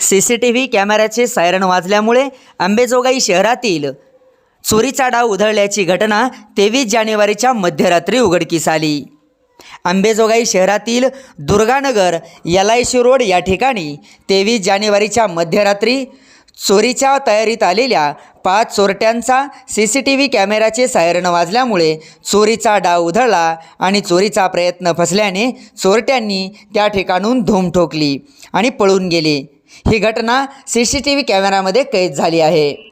C C T V कॅमेऱ्याचे siren वाजल्यामुळे अंबेजोगाई शहरातील चोरीचा डाव उधळल्याची घटना तेवीस जानेवारीच्या मध्यरात्री उघडकीस आली. अंबेजोगाई शहरातील Durganagar L I C road या ठिकाणी तेवीस जानेवारीच्या मध्यरात्री चोरीच्या तयारीत आलेल्या पाच चोरट्यांचा सी सी टी व्ही कॅमेऱ्याचे सायरन वाजल्यामुळे चोरीचा डाव उधळला आणि चोरीचा प्रयत्न फसल्याने चोरट्यांनी त्या ठिकाणून धूम ठोकली आणि पळून गेले. ही घटना सी सी टी व्ही कॅमेऱ्यामध्ये कैद झाली आहे.